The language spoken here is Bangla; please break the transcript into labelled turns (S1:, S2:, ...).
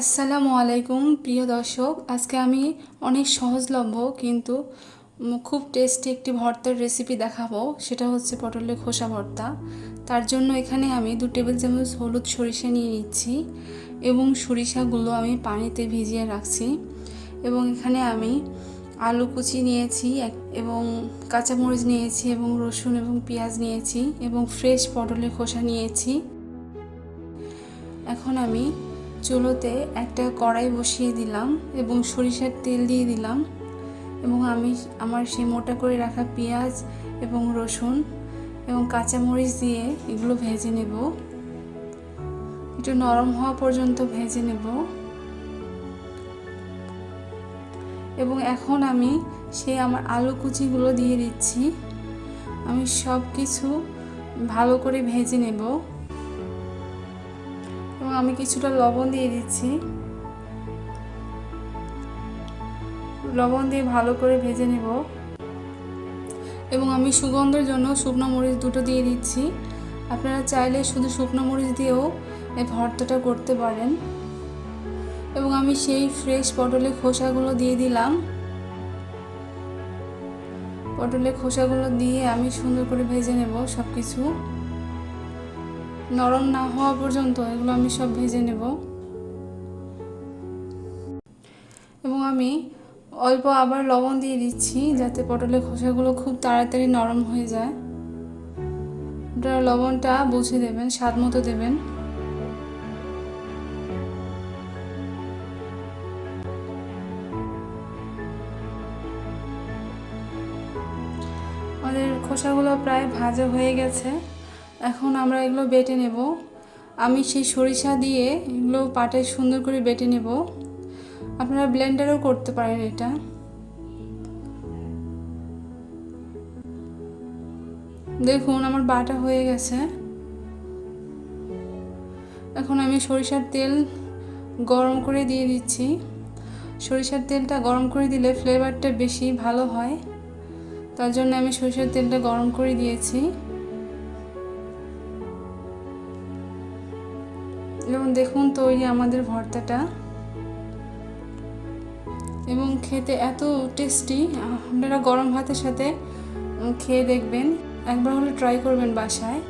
S1: আসসালামু আলাইকুম, প্রিয় দর্শক। আজকে আমি অনেক সহজলভ্য কিন্তু খুব টেস্টি একটি ভর্তার রেসিপি দেখাবো। সেটা হচ্ছে পটলের খোসা ভর্তা। তার জন্য এখানে আমি দু টেবিল চামচ হলুদ সরিষা নিয়ে নিচ্ছি এবং সরিষাগুলো আমি পানিতে ভিজিয়ে রাখছি এবং এখানে আমি আলু কুচি নিয়েছি এবং কাঁচামরিচ নিয়েছি এবং রসুন এবং পেঁয়াজ নিয়েছি এবং ফ্রেশ পটলের খোসা নিয়েছি। এখন আমি চুলোতে একটা কড়াই বসিয়ে দিলাম এবং সরিষার তেল দিয়ে দিলাম এবং আমি আমার সেই মোটা করে রাখা পেঁয়াজ এবং রসুন এবং কাঁচামরিচ দিয়ে এগুলো ভেজে নেব। একটু নরম হওয়া পর্যন্ত ভেজে নেব। এবং এখন আমি সেই আমার আলু কুচিগুলো দিয়ে দিচ্ছি। আমি সব কিছু ভালো করে ভেজে নেব। আমি কিছুটা লবণ দিয়ে দিচ্ছি। লবণ দিয়ে ভালো করে ভেজে নেব। এবং আমি সুগন্ধের জন্য শুকনো মরিচ দুটো দিয়ে দিচ্ছি। আপনারা চাইলে শুধু শুকনো মরিচ দিয়েও এই ভর্তাটা করতে পারেন। এবং আমি সেই ফ্রেশ পটলের খোসাগুলো দিয়ে দিলাম। পটলের খোসাগুলো দিয়ে আমি সুন্দর করে ভেজে নেব সব কিছু নরম না হওয়া পর্যন্ত এগুলো আমি সব ভেজে নেব। এবং আমি অল্প আবার লবণ দিয়ে দিচ্ছি যাতে পটলের খোসাগুলো খুব তাড়াতাড়ি নরম হয়ে যায়। আপনারা লবণটা বুঝে দেবেন, স্বাদ মতো দেবেন। আমাদের খোসাগুলো প্রায় ভাজা হয়ে গেছে। এখন আমরা এগুলো বেটে নেব। আমি সেই সরিষা দিয়ে এগুলো পাটে সুন্দর করে বেটে নেব। আপনারা ব্লেন্ডারও করতে পারেন এটা। দেখুন, আমার বাটা হয়ে গেছে। এখন আমি সরিষার তেল গরম করে দিয়ে দিচ্ছি। সরিষার তেলটা গরম করে দিলে ফ্লেভারটা বেশি ভালো হয়। তার জন্য আমি সরিষার তেলটা গরম করে দিয়েছি। এবং দেখুন তৈরি আমাদের ভর্তাটা। এবং খেতে এত টেস্টি আপনারা গরম ভাতের সাথে খেয়ে দেখবেন। একবার হলে ট্রাই করবেন বাসায়।